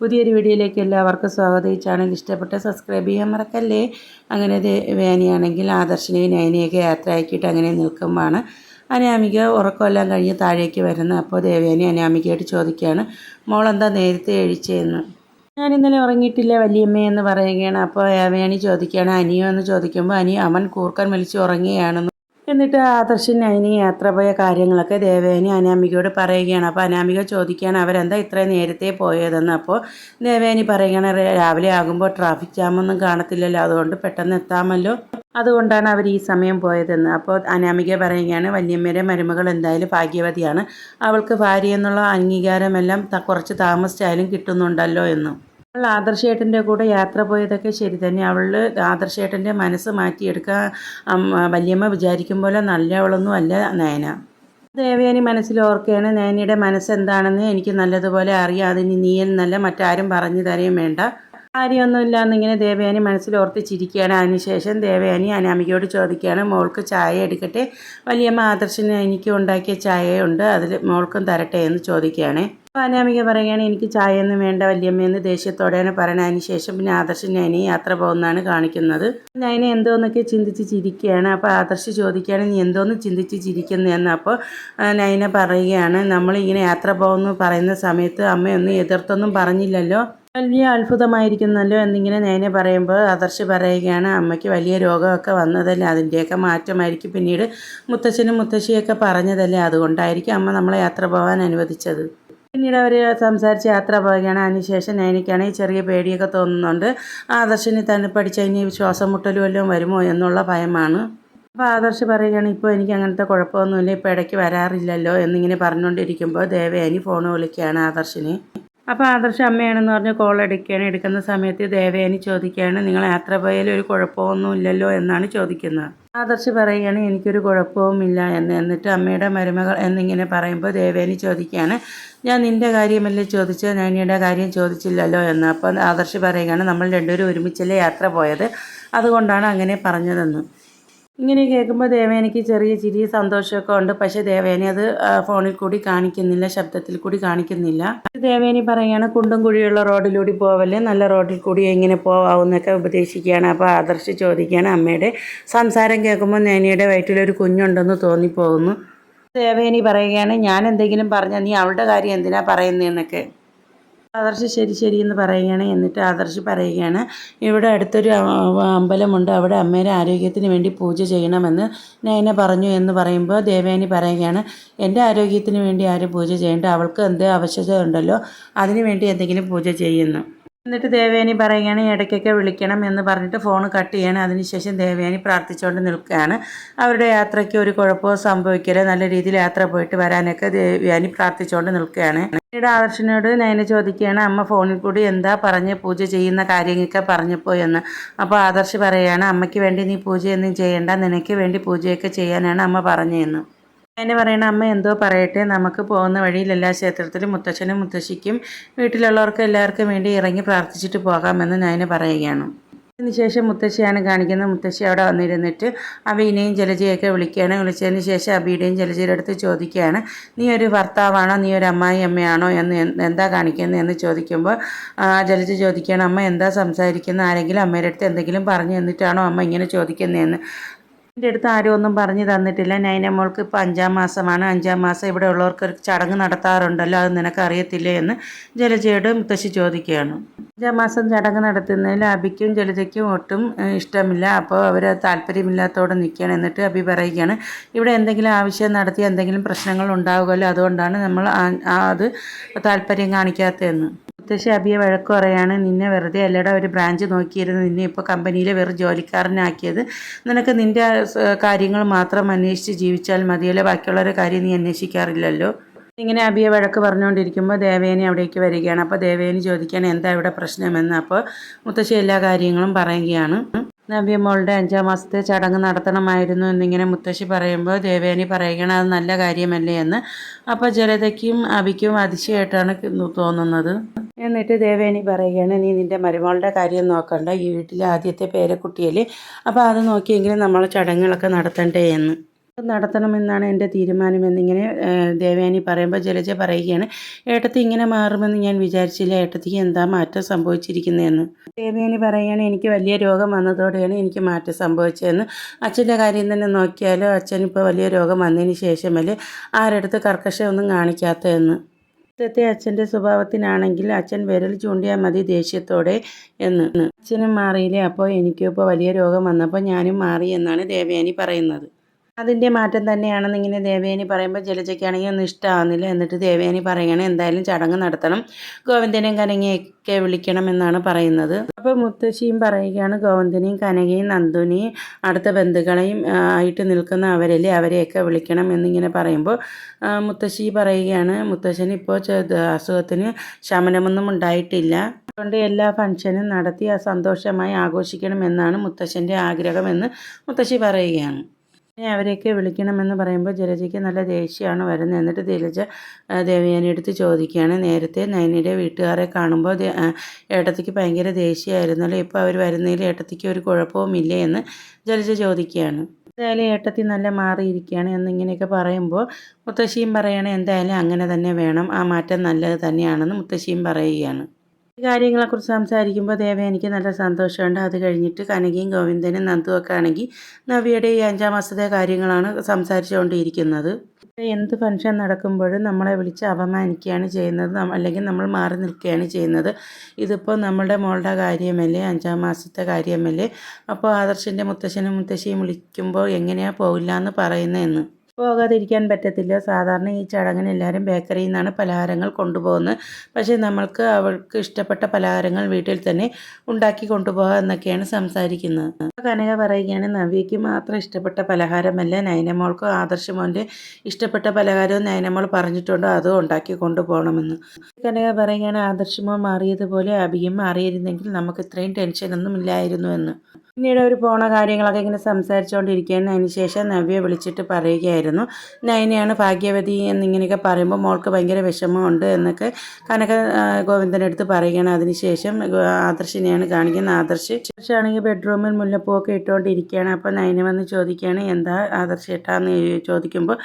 പുതിയൊരു വീഡിയോയിലേക്ക് എല്ലാവർക്കും സ്വാഗതം. ഈ ചാനൽ ഇഷ്ടപ്പെട്ട് സബ്സ്ക്രൈബ് ചെയ്യാൻ മറക്കല്ലേ? അങ്ങനെ വേനയാണെങ്കിൽ ആദർശിനെയും നയനയൊക്കെ യാത്രയാക്കിയിട്ട് അങ്ങനെ നിൽക്കുമ്പോഴാണ് അനാമിക ഉറക്കമെല്ലാം കഴിഞ്ഞ് താഴേക്ക് വരുന്നത് അപ്പോൾ ദേവേനി അനാമികയായിട്ട് ചോദിക്കുകയാണ് മോളെന്താ നേരത്തെ എഴിച്ചതെന്ന് ഞാൻ ഇന്നലെ ഉറങ്ങിയിട്ടില്ല വലിയമ്മയെന്ന് പറയുകയാണ്. അപ്പോൾ ദേവേണി ചോദിക്കുകയാണ് അനിയോ എന്ന് ചോദിക്കുമ്പോൾ അനി അവൻ കൂർക്കൻ വലിച്ച് ഉറങ്ങുകയാണെന്ന് എന്നിട്ട് ആദർശൻ അതിന് യാത്ര പോയ കാര്യങ്ങളൊക്കെ ദേവേനി അനാമികയോട് പറയുകയാണ്. അപ്പോൾ അനാമിക ചോദിക്കുകയാണ് അവരെന്താ ഇത്ര നേരത്തെ പോയതെന്ന്? അപ്പോൾ ദേവേനി പറയുകയാണ് രാവിലെ ആകുമ്പോൾ ട്രാഫിക് ജാമൊന്നും കാണത്തില്ലല്ലോ അതുകൊണ്ട് പെട്ടെന്ന് എത്താമല്ലോ. അതുകൊണ്ടാണ് അവർ ഈ സമയം പോയതെന്ന്. അപ്പോൾ അനാമിക പറയുകയാണ് വല്യമ്മയുടെ മരുമകൾ എന്തായാലും ഭാഗ്യവതിയാണ്. അവൾക്ക് ഭാര്യ എന്നുള്ള അംഗീകാരമെല്ലാം കുറച്ച് താമസിച്ചായാലും കിട്ടുന്നുണ്ടല്ലോ എന്നും. അവൾ ആദർശേട്ടന്റെ കൂടെ യാത്ര പോയതൊക്കെ ശരി തന്നെ. അവൾ ആദർശേട്ടന്റെ മനസ്സ് മാറ്റിയെടുക്കാൻ വല്യമ്മ വിചാരിക്കും പോലെ നല്ലവളൊന്നും അല്ല നയന. ദേവയാനി മനസ്സിൽ ഓർക്കുകയാണ് നയനിയുടെ മനസ്സെന്താണെന്ന് എനിക്ക് നല്ലതുപോലെ അറിയാം. അതിന് നീ എന്നല്ല മറ്റാരും പറഞ്ഞു തരുകയും വേണ്ട. കാര്യമൊന്നുമില്ല എന്നിങ്ങനെ ദേവയാനി മനസ്സിൽ ചിരിക്കുകയാണ് അതിനുശേഷം ദേവയാനി അനാമികയോട് ചോദിക്കുകയാണ് മോൾക്ക് ചായ എടുക്കട്ടെ? വലിയമ്മ ആദർശന് എനിക്ക് ഉണ്ടാക്കിയ ചായയുണ്ട് അതിൽ മോൾക്കും തരട്ടെ? എന്ന് ചോദിക്കുകയാണ്. അപ്പോൾ അനാമിക പറയുകയാണ് എനിക്ക് ചായയൊന്നും വേണ്ട വല്യമ്മയെന്ന് ദേഷ്യത്തോടെയാണ് പറയുന്നത്. അതിനുശേഷം പിന്നെ ആദർശൻ നയനെ യാത്ര പോകുന്നതാണ് കാണിക്കുന്നത്. നയനെ എന്തോന്നൊക്കെ ചിന്തിച്ച് ചിരിക്കുകയാണ്. അപ്പോൾ ആദർശ് ചോദിക്കുകയാണ് നീ എന്തോന്ന് ചിന്തിച്ച് ചിരിക്കുന്നതെന്ന് അപ്പോൾ നൈന പറയുകയാണ് നമ്മളിങ്ങനെ യാത്ര പോകുന്നു പറയുന്ന സമയത്ത് അമ്മയൊന്നും എതിർത്തൊന്നും പറഞ്ഞില്ലല്ലോ. വലിയ അത്ഭുതമായിരിക്കുന്നല്ലോ എന്നിങ്ങനെ നേനെ പറയുമ്പോൾ ആദർശ് പറയുകയാണ് അമ്മയ്ക്ക് വലിയ രോഗമൊക്കെ വന്നതല്ലേ അതിന്റെയൊക്കെ മാറ്റമായിരിക്കും പിന്നീട് മുത്തശ്ശനും മുത്തശ്ശിയൊക്കെ പറഞ്ഞതല്ലേ അതുകൊണ്ടായിരിക്കും അമ്മ നമ്മളെ യാത്ര പോകാൻ അനുവദിച്ചത്. പിന്നീട് അവർ സംസാരിച്ച് യാത്ര പോവുകയാണ്. അതിനുശേഷം നൈനിക്കാണെങ്കിൽ ചെറിയ പേടിയൊക്കെ തോന്നുന്നുണ്ട്. ആദർശിന് തന്നെ പഠിച്ച ഇനി ശ്വാസം മുട്ടലും വല്ലതും വരുമോ എന്നുള്ള ഭയമാണ്. അപ്പോൾ ആദർശ് പറയുകയാണ് ഇപ്പോൾ എനിക്ക് അങ്ങനത്തെ കുഴപ്പമൊന്നുമില്ല ഇപ്പോൾ ഇടയ്ക്ക് വരാറില്ലല്ലോ എന്നിങ്ങനെ പറഞ്ഞുകൊണ്ടിരിക്കുമ്പോൾ ദേവയാനി ഫോൺ വിളിക്കുകയാണ് ആദർശിനെ. അപ്പോൾ ആദർശ അമ്മയാണെന്ന് പറഞ്ഞ് കോൾ എടുക്കുകയാണ്. എടുക്കുന്ന സമയത്ത് ദേവയാനി ചോദിക്കുകയാണ് നിങ്ങൾ യാത്ര പോയാലും ഒരു കുഴപ്പമൊന്നും ഇല്ലല്ലോ? എന്നാണ് ചോദിക്കുന്നത്. ആദർശ് പറയുകയാണ് എനിക്കൊരു കുഴപ്പവുമില്ല എന്ന്. എന്നിട്ട് അമ്മയുടെ മരുമകൾ എന്നിങ്ങനെ പറയുമ്പോൾ ദേവേനി ചോദിക്കുകയാണ് ഞാൻ നിന്റെ കാര്യമല്ലേ ചോദിച്ചത്? നാനിയുടെ കാര്യം ചോദിച്ചില്ലല്ലോ? എന്ന്. അപ്പോൾ ആദർശ് പറയുകയാണ് നമ്മൾ രണ്ടുപേരും ഒരുമിച്ചല്ലേ യാത്ര പോയത്? അതുകൊണ്ടാണ് അങ്ങനെ പറഞ്ഞതെന്ന്. ഇങ്ങനെ കേൾക്കുമ്പോൾ ദേവേനയ്ക്ക് ചെറിയ ചിരി സന്തോഷമൊക്കെ ഉണ്ട്. പക്ഷേ ദേവേനെ അത് ഫോണിൽ കൂടി കാണിക്കുന്നില്ല ശബ്ദത്തിൽ കൂടി കാണിക്കുന്നില്ല. ദേവേനി പറയുകയാണ് കുണ്ടും കുഴിയുള്ള റോഡിലൂടെ പോവല്ലേ? നല്ല റോഡിൽ കൂടി എങ്ങനെ പോവാമെന്നൊക്കെ ഉപദേശിക്കുകയാണ്. അപ്പോൾ ആദർശ് ചോദിക്കുകയാണ് അമ്മയുടെ സംസാരം കേൾക്കുമ്പോൾ നേനയുടെ വയറ്റിലൊരു കുഞ്ഞുണ്ടെന്ന് തോന്നിപ്പോകുന്നു. ദേവേനി പറയുകയാണ് ഞാൻ എന്തെങ്കിലും പറഞ്ഞാൽ നീ അവളുടെ കാര്യം എന്തിനാ പറയുന്നതെന്നൊക്കെ ആദർശ് ശരി ശരി എന്ന് പറയുകയാണ്. എന്നിട്ട് ആദർശ് പറയുകയാണ് ഇവിടെ അടുത്തൊരു അമ്പലമുണ്ട്. അവിടെ അമ്മയുടെ ആരോഗ്യത്തിന് വേണ്ടി പൂജ ചെയ്യണമെന്ന് നയന പറഞ്ഞു എന്ന് പറയുമ്പോൾ ദേവേനി പറയുകയാണ് എന്റെ ആരോഗ്യത്തിന് വേണ്ടി ആരും പൂജ ചെയ്യേണ്ട? അവൾക്ക് എന്ത് ആവശ്യത ഉണ്ടല്ലോ? അതിനുവേണ്ടി എന്തെങ്കിലും പൂജ ചെയ്യുന്നു. എന്നിട്ട് ദേവയാനി പറയുകയാണ് ഇടയ്ക്കൊക്കെ വിളിക്കണം എന്ന് പറഞ്ഞിട്ട് ഫോൺ കട്ട് ചെയ്യാണ്. അതിനുശേഷം ദേവയാനി പ്രാർത്ഥിച്ചുകൊണ്ട് നിൽക്കുകയാണ്. അവരുടെ യാത്രയ്ക്ക് ഒരു കുഴപ്പവും സംഭവിക്കരുത്. നല്ല രീതിയിൽ യാത്ര പോയിട്ട് വരാനൊക്കെ ദേവയാനി പ്രാർത്ഥിച്ചുകൊണ്ട് നിൽക്കുകയാണ്. പിന്നീട് ആദർശനോട് നയനെ ചോദിക്കുകയാണ് അമ്മ ഫോണിൽ കൂടി എന്താ പറഞ്ഞ് പൂജ ചെയ്യുന്ന കാര്യങ്ങളൊക്കെ പറഞ്ഞപ്പോൾ എന്ന്? അപ്പോൾ ആദർശ് പറയുകയാണ് അമ്മയ്ക്ക് വേണ്ടി നീ പൂജയൊന്നും ചെയ്യേണ്ട. നിനക്ക് വേണ്ടി പൂജയൊക്കെ ചെയ്യാനാണ് അമ്മ പറഞ്ഞതെന്ന് അതിന് പറയണ അമ്മ എന്തോ പറയട്ടെ നമുക്ക് പോകുന്ന വഴിയിൽ എല്ലാ ക്ഷേത്രത്തിലും മുത്തച്ഛനും മുത്തശ്ശിക്കും വീട്ടിലുള്ളവർക്ക് എല്ലാവർക്കും വേണ്ടി ഇറങ്ങി പ്രാർത്ഥിച്ചിട്ട് പോകാമെന്ന് ഞാൻ പറയുകയാണ്. അതിനുശേഷം മുത്തശ്ശിയാണ് കാണിക്കുന്നത്. മുത്തശ്ശി അവിടെ വന്നിരുന്നിട്ട് അബീനെയും ജലജയൊക്കെ വിളിക്കുകയാണ്. വിളിച്ചതിന് ശേഷം അബിയുടെയും ജലജയുടെ അടുത്ത് ചോദിക്കുകയാണ് നീ ഒരു ഭർത്താവാണോ? നീ ഒരു അമ്മായി അമ്മയാണോ? എന്ന് എന്താ കാണിക്കുന്നത് എന്ന് ചോദിക്കുമ്പോൾ ജലജ ചോദിക്കുകയാണ് അമ്മ എന്താ സംസാരിക്കുന്നത്? ആരെങ്കിലും അമ്മയുടെ അടുത്ത് എന്തെങ്കിലും പറഞ്ഞു തന്നിട്ടാണോ അമ്മ ഇങ്ങനെ ചോദിക്കുന്നതെന്ന്? എന്റെ അടുത്ത് ആരും ഒന്നും പറഞ്ഞു തന്നിട്ടില്ല. നൈന മോൾക്ക് ഇപ്പോൾ അഞ്ചാം മാസമാണ്. അഞ്ചാം മാസം ഇവിടെ ഉള്ളവർക്ക് ഒരു ചടങ്ങ് നടത്താറുണ്ടല്ലോ. അത് നിനക്ക് അറിയത്തില്ലേ എന്ന് ജലജയോട് മുത്തശ്ശി ചോദിക്കുകയാണ്. അഞ്ചാം മാസം ചടങ്ങ് നടത്തുന്നതിൽ അബിക്കും ജലജയ്ക്കും ഒട്ടും ഇഷ്ടമില്ല. അപ്പോൾ അവർ താല്പര്യമില്ലാത്തോടെ നിൽക്കുകയാണ്. എന്നിട്ട് അബി പറയുകയാണ് ഇവിടെ എന്തെങ്കിലും ആവശ്യം നടത്തി എന്തെങ്കിലും പ്രശ്നങ്ങൾ ഉണ്ടാവുമല്ലോ. അതുകൊണ്ടാണ് നമ്മൾ അത് താല്പര്യം കാണിക്കാത്തതെന്ന്. മുത്തശ്ശി അബിയെ വഴക്ക് പറയാണ് നിന്നെ വെറുതെ അല്ലടാ ഒരു ബ്രാഞ്ച് നോക്കിയിരുന്നു. നിന്നെ ഇപ്പോൾ കമ്പനിയിലെ വെറും ജോലിക്കാരനാക്കിയത്. നിനക്ക് നിന്റെ കാര്യങ്ങൾ മാത്രം അന്വേഷിച്ച് ജീവിച്ചാൽ മതിയല്ലോ. ബാക്കിയുള്ളവരുടെ കാര്യം നീ അന്വേഷിക്കാറില്ലല്ലോ. ഇങ്ങനെ അബിയെ വഴക്ക് പറഞ്ഞുകൊണ്ടിരിക്കുമ്പോൾ ദേവേനി അവിടേക്ക് വരികയാണ്. അപ്പോൾ ദേവേനി ചോദിക്കുകയാണ് എന്താ ഇവിടെ പ്രശ്നമെന്ന്? അപ്പോൾ മുത്തശ്ശി എല്ലാ കാര്യങ്ങളും പറയുകയാണ്. നവ്യ മോളുടെ അഞ്ചാം മാസത്തെ ചടങ്ങ് നടത്തണമായിരുന്നു എന്നിങ്ങനെ മുത്തശ്ശി പറയുമ്പോൾ ദേവേനി പറയുകയാണ് അത് നല്ല കാര്യമല്ലേ എന്ന് അപ്പോൾ ജലതയ്ക്കും അബിക്കും അതിശയമായിട്ടാണ് തോന്നുന്നത്. എന്നിട്ട് ദേവേനി പറയുകയാണ് നീ നിന്റെ മരുമകളുടെ കാര്യം നോക്കണ്ട. ഈ വീട്ടിലെ ആദ്യത്തെ പേരക്കുട്ടിയല്ലേ. അപ്പോൾ അത് നോക്കിയെങ്കിലും നമ്മൾ ചടങ്ങുകളൊക്കെ നടത്തണ്ടേ എന്ന്. നടത്തണമെന്നാണ് എന്റെ തീരുമാനം എന്നിങ്ങനെ ദേവയാനി പറയുമ്പോൾ ജലജ പറയുകയാണ്. ഏട്ടത്തി ഇങ്ങനെ മാറുമെന്ന് ഞാൻ വിചാരിച്ചില്ല. ഏട്ടത്തിക്ക് എന്താ മാറ്റം സംഭവിച്ചിരിക്കുന്നതെന്ന്? ദേവയാനി പറയുകയാണ് എനിക്ക് വലിയ രോഗം വന്നതോടെയാണ് എനിക്ക് മാറ്റം സംഭവിച്ചതെന്ന്. അച്ഛന്റെ കാര്യം തന്നെ നോക്കിയാലോ? അച്ഛൻ ഇപ്പോൾ വലിയ രോഗം വന്നതിന് ശേഷമല്ലേ ആരടുത്ത് കർക്കശമൊന്നും കാണിക്കാത്തതെന്ന്? ഇന്നത്തെ അച്ഛന്റെ സ്വഭാവത്തിനാണെങ്കിൽ അച്ഛൻ വിരൽ ചൂണ്ടിയാൽ മതി ദേഷ്യത്തോടെ എന്ന്. അച്ഛനും മാറിയില്ലേ? അപ്പോൾ എനിക്കും ഇപ്പോൾ വലിയ രോഗം വന്നപ്പോൾ ഞാനും മാറി എന്നാണ് ദേവയാനി പറയുന്നത്. അതിന്റെ മാറ്റം തന്നെയാണെന്ന് ഇങ്ങനെ ദേവയാനി പറയുമ്പോൾ ജലജയ്ക്കാണെങ്കിൽ ഒന്നും ഇഷ്ടമാവുന്നില്ല എന്നിട്ട് ദേവയാനി പറയുകയാണ് എന്തായാലും ചടങ്ങ് നടത്തണം. ഗോവിന്ദനെയും കനകയൊക്കെ വിളിക്കണം എന്നാണ് പറയുന്നത്. അപ്പോൾ മുത്തശ്ശിയും പറയുകയാണ് ഗോവിന്ദനെയും കനകയും നന്ദുനെയും അടുത്ത ബന്ധുക്കളെയും ആയിട്ട് നിൽക്കുന്ന അവരല്ലേ അവരെയൊക്കെ വിളിക്കണം എന്നിങ്ങനെ പറയുമ്പോൾ മുത്തശ്ശി പറയുകയാണ് മുത്തശ്ശൻ ഇപ്പോൾ അസുഖത്തിന് ശമനമൊന്നും ഉണ്ടായിട്ടില്ല. അതുകൊണ്ട് എല്ലാ ഫംഗ്ഷനും നടത്തി സന്തോഷമായി ആഘോഷിക്കണമെന്നാണ് മുത്തശ്ശന്റെ ആഗ്രഹമെന്ന് മുത്തശ്ശി പറയുകയാണ്. അവരെയൊക്കെ വിളിക്കണമെന്ന് പറയുമ്പോൾ ജലജയ്ക്ക് നല്ല ദേഷ്യമാണ് വരുന്നത്. എന്നിട്ട് തിരിച്ച് ആ, ദേവയാനി എടുത്ത് ചോദിക്കുകയാണ്. നേരത്തെ നയനിയുടെ വീട്ടുകാരെ കാണുമ്പോൾ ഏട്ടത്തിക്ക് ഭയങ്കര ദേഷ്യമായിരുന്നല്ലോ. ഇപ്പോൾ അവർ വരുന്നതിൽ ഏട്ടത്തിക്ക് ഒരു കുഴപ്പവുമില്ലേ എന്ന് ജലജ ചോദിക്കുകയാണ്. എന്തായാലും ഏട്ടത്തി നല്ല മാറിയിരിക്കുകയാണ് എന്നിങ്ങനെയൊക്കെ പറയുമ്പോൾ മുത്തശ്ശിയും പറയണേ എന്തായാലും അങ്ങനെ തന്നെ വേണം. ആ മാറ്റം നല്ലത് തന്നെയാണെന്ന് മുത്തശ്ശിയും പറയുകയാണ്. കാര്യങ്ങളെക്കുറിച്ച് സംസാരിക്കുമ്പോൾ ദേവ എനിക്ക് നല്ല സന്തോഷമുണ്ട്. അത് കഴിഞ്ഞിട്ട് കനകയും ഗോവിന്ദനും നന്ദും ഒക്കെ ആണെങ്കിൽ നവിയുടെ ഈ അഞ്ചാം മാസത്തെ കാര്യങ്ങളാണ് സംസാരിച്ചുകൊണ്ടിരിക്കുന്നത്. എന്ത് ഫംഗ്ഷൻ നടക്കുമ്പോഴും നമ്മളെ വിളിച്ച് അപമാനിക്കുകയാണ് ചെയ്യുന്നത്. അല്ലെങ്കിൽ നമ്മൾ മാറി നിൽക്കുകയാണ് ചെയ്യുന്നത്. ഇതിപ്പോൾ നമ്മളുടെ മോളുടെ കാര്യമല്ലേ? അഞ്ചാം മാസത്തെ കാര്യമല്ലേ? അപ്പോൾ ആദർശിന്റെ മുത്തശ്ശനും മുത്തശ്ശിയും വിളിക്കുമ്പോൾ എങ്ങനെയാണ് പോകില്ല എന്ന് പറയുന്നതെന്ന്. പോകാതിരിക്കാൻ പറ്റത്തില്ല. സാധാരണ ഈ ചടങ്ങിന് എല്ലാവരും ബേക്കറിയിൽ നിന്നാണ് പലഹാരങ്ങൾ കൊണ്ടുപോകുന്നത്. പക്ഷേ നമ്മൾക്ക് അവൾക്ക് ഇഷ്ടപ്പെട്ട പലഹാരങ്ങൾ വീട്ടിൽ തന്നെ ഉണ്ടാക്കി കൊണ്ടുപോകാം എന്നൊക്കെയാണ് സംസാരിക്കുന്നത്. കനക പറയുകയാണ് നവ്യയ്ക്ക് മാത്രം ഇഷ്ടപ്പെട്ട പലഹാരമല്ല. നൈനമോൾക്ക് ആദർശ മോന്റെ ഇഷ്ടപ്പെട്ട പലഹാരവും നൈനമോൾ പറഞ്ഞിട്ടുണ്ടോ. അതും ഉണ്ടാക്കി കൊണ്ടുപോകണമെന്ന്. കനക പറയുകയാണ് ആദർശമോൻ മാറിയതുപോലെ അഭിയും മാറിയിരുന്നെങ്കിൽ നമുക്ക് ഇത്രയും ടെൻഷനൊന്നും ഇല്ലായിരുന്നു എന്ന്. പിന്നീട് അവർ പോണ കാര്യങ്ങളൊക്കെ ഇങ്ങനെ സംസാരിച്ചുകൊണ്ടിരിക്കുകയാണ്. അതിനുശേഷം നവ്യെ വിളിച്ചിട്ട് പറയുകയായിരുന്നു. നയനയാണ് ഭാഗ്യവതി എന്നിങ്ങനെയൊക്കെ പറയുമ്പോൾ മോൾക്ക് ഭയങ്കര വിഷമമുണ്ട് എന്നൊക്കെ കനക ഗോവിന്ദനടുത്ത് പറയുകയാണ്. അതിനുശേഷം ആദർശിനെയാണ് കാണിക്കുന്നത്. ആദർശ് ആദർശാണെങ്കിൽ ബെഡ്റൂമിൽ മുല്ലപ്പൂവൊക്കെ ഇട്ടുകൊണ്ടിരിക്കുകയാണ്. അപ്പോൾ നയന വന്ന് ചോദിക്കുകയാണ് എന്താ ആദർശ് ഏട്ടാന്ന് ചോദിക്കുമ്പോൾ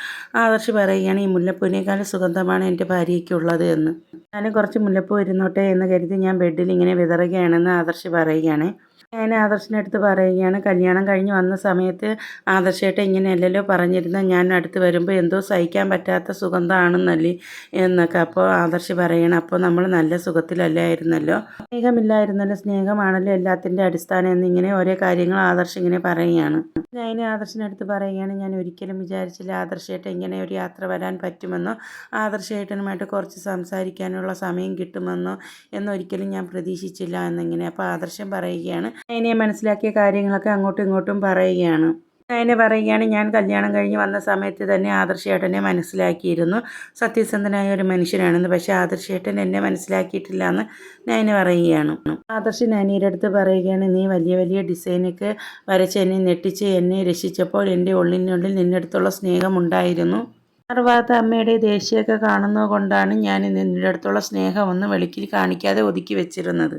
ആദർശ് പറയുകയാണ് ഈ മുല്ലപ്പൂവിനേക്കാളും സുഗന്ധമാണ് എന്റെ ഭാര്യയ്ക്കുള്ളത് എന്ന്. ഞാൻ കുറച്ച് മുല്ലപ്പൂ ഇരുന്നോട്ടെ എന്ന് കരുതി ഞാൻ ബെഡിൽ ഇങ്ങനെ വിതറുകയാണെന്ന് ആദർശ് പറയുകയാണ്. ഞാൻ ആദർശിനടുത്ത് പറയുകയാണ്. കല്യാണം കഴിഞ്ഞ് വന്ന സമയത്ത് ആദർശേട്ട ഇങ്ങനെയല്ലല്ലോ പറഞ്ഞിരുന്ന. ഞാൻ അടുത്ത് വരുമ്പോൾ എന്തോ സഹിക്കാൻ പറ്റാത്ത സുഗന്ധമാണെന്നല്ലേ എന്നൊക്കെ അപ്പോൾ ആദർശ് പറയണം. അപ്പോൾ നമ്മൾ നല്ല സുഖത്തിലല്ലായിരുന്നല്ലോ. സ്നേഹമില്ലായിരുന്നല്ലോ. സ്നേഹമാണല്ലോ എല്ലാത്തിന്റെ അടിസ്ഥാനം എന്നിങ്ങനെ ഓരോ കാര്യങ്ങൾ ആദർശ് ഇങ്ങനെ പറയുകയാണ്. ഞാൻ ആദർശിനടുത്ത് പറയുകയാണ്. ഞാൻ ഒരിക്കലും വിചാരിച്ചില്ല ആദർശേട്ട ഇങ്ങനെ ഒരു യാത്ര വരാൻ പറ്റുമെന്നോ ആദർശേട്ടനുമായിട്ട് കുറച്ച് സംസാരിക്കാനുള്ള സമയം കിട്ടുമെന്നോ എന്നൊരിക്കലും ഞാൻ പ്രതീക്ഷിച്ചില്ല എന്നിങ്ങനെ. അപ്പോൾ ആദർശം പറയുകയാണ് അതിനെ മനസ്സിലാക്കിയ കാര്യങ്ങളൊക്കെ അങ്ങോട്ടും ഇങ്ങോട്ടും പറയുകയാണ്. അതിനെ പറയുകയാണ് ഞാൻ കല്യാണം കഴിഞ്ഞ് വന്ന സമയത്ത് തന്നെ ആദർശേട്ടനെ മനസ്സിലാക്കിയിരുന്നു. സത്യസന്ധനായ ഒരു മനുഷ്യനാണെന്ന്. പക്ഷേ ആദർശേട്ടൻ എന്നെ മനസ്സിലാക്കിയിട്ടില്ല എന്ന് നയന പറയുകയാണ്. ആദർശ് നയനയുടെ അടുത്ത് പറയുകയാണ് നീ വലിയ വലിയ ഡിസൈനൊക്കെ വരച്ച് എന്നെ ഞെട്ടിച്ച് എന്നെ രക്ഷിച്ചപ്പോൾ എന്റെ ഉള്ളിനുള്ളിൽ നിന്റെ അടുത്തുള്ള സ്നേഹമുണ്ടായിരുന്നു. മറുഭാഗത്ത് അമ്മയുടെ ദേഷ്യമൊക്കെ കാണുന്നത് കൊണ്ടാണ് ഞാൻ നിന്റെ അടുത്തുള്ള സ്നേഹമൊന്നും വെളിക്കിൽ കാണിക്കാതെ ഒതുക്കി വെച്ചിരുന്നത്.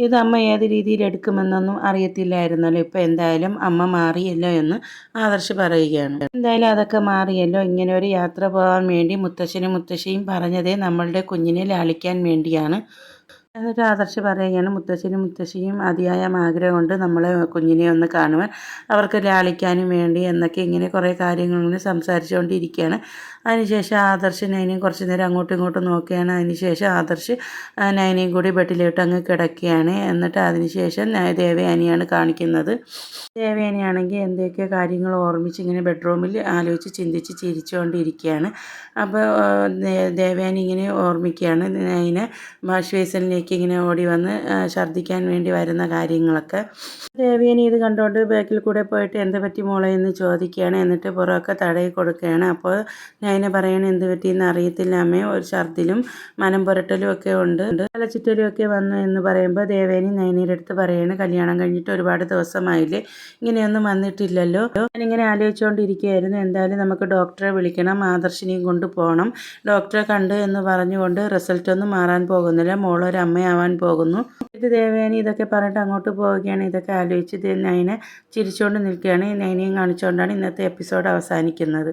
ഇത് അമ്മ ഏത് രീതിയിൽ എടുക്കുമെന്നൊന്നും അറിയത്തില്ലായിരുന്നല്ലോ. ഇപ്പോൾ എന്തായാലും അമ്മ മാറിയല്ലോ എന്ന് ആദർശ് പറയുകയാണ്. എന്തായാലും അതൊക്കെ മാറിയല്ലോ. ഇങ്ങനെ ഒരു യാത്ര പോകാൻ വേണ്ടി മുത്തശ്ശനും മുത്തശ്ശിയും പറഞ്ഞതേ നമ്മളുടെ കുഞ്ഞിനെ ലാളിക്കാൻ വേണ്ടിയാണ്. എന്നിട്ട് ആദർശ് പറയുകയാണ് മുത്തശ്ശനും മുത്തശ്ശിയും അതിയായ ആഗ്രഹമുണ്ട് നമ്മളെ കുഞ്ഞിനെ ഒന്ന് കാണുവാൻ അവർക്ക് ലാളിക്കാനും വേണ്ടി എന്നൊക്കെ ഇങ്ങനെ കുറേ കാര്യങ്ങൾ സംസാരിച്ചുകൊണ്ടിരിക്കുകയാണ്. അതിനുശേഷം ആദർശ് നൈനയും കുറച്ച് നേരം അങ്ങോട്ടും ഇങ്ങോട്ടും നോക്കിയാണ്. അതിനുശേഷം ആദർശ് നൈനയും കൂടി ബെഡിലോട്ട് അങ്ങ് കിടക്കുകയാണ്. എന്നിട്ട് അതിനുശേഷം ദേവയാനിയാണ് കാണിക്കുന്നത്. ദേവയാനിയാണെങ്കിൽ എന്തൊക്കെ കാര്യങ്ങൾ ഓർമ്മിച്ച് ഇങ്ങനെ ബെഡ്റൂമിൽ ആലോചിച്ച് ചിന്തിച്ച് ചിരിച്ചുകൊണ്ടിരിക്കുകയാണ്. അപ്പോൾ ദേവയാനി ഇങ്ങനെ ഓർമ്മിക്കുകയാണ്. നൈന വാഷ് ഇങ്ങനെ ഓടി വന്ന് ഛർദ്ദിക്കാൻ വേണ്ടി വരുന്ന കാര്യങ്ങളൊക്കെ. ദേവയാനി ഇത് കണ്ടുകൊണ്ട് ബാക്കിൽ കൂടെ പോയിട്ട് എന്ത് പറ്റി മോളെ? എന്ന് ചോദിക്കുകയാണ്. എന്നിട്ട് പുറമൊക്കെ തടയി കൊടുക്കുകയാണ്. അപ്പോൾ നയന പറയണ എന്ത് പറ്റിയെന്ന് അറിയത്തില്ല. അമ്മേ ഒരു ഛർദിലും മനം പുരട്ടലും ഒക്കെ ഉണ്ട്. തലചുറ്റലും ഒക്കെ വന്നു എന്ന് പറയുമ്പോൾ ദേവേനി നൈനയുടെ അടുത്ത് പറയാണ് കല്യാണം കഴിഞ്ഞിട്ട് ഒരുപാട് ദിവസമായില്ലേ? ഇങ്ങനെയൊന്നും വന്നിട്ടില്ലല്ലോ. ഞാനിങ്ങനെ ആലോചിച്ചുകൊണ്ടിരിക്കുകയായിരുന്നു എന്തായാലും നമുക്ക് ഡോക്ടറെ വിളിക്കണം ആദർശിനെയും കൊണ്ട് പോകണം ഡോക്ടറെ കണ്ട് എന്ന് പറഞ്ഞുകൊണ്ട് റിസൾട്ട് ഒന്നും മാറാൻ പോകുന്നില്ല. മോളൊരു അമ്മയാവാൻ പോകുന്നു. ഇത് ദേവേനി ഇതൊക്കെ പറഞ്ഞിട്ട് അങ്ങോട്ട് പോവുകയാണ്. ഇതൊക്കെ ആലോചിച്ച് നൈന ചിരിച്ചുകൊണ്ട് നിൽക്കുകയാണ്. നൈനയും കാണിച്ചുകൊണ്ടാണ് ഇന്നത്തെ എപ്പിസോഡ് അവസാനിക്കുന്നത്.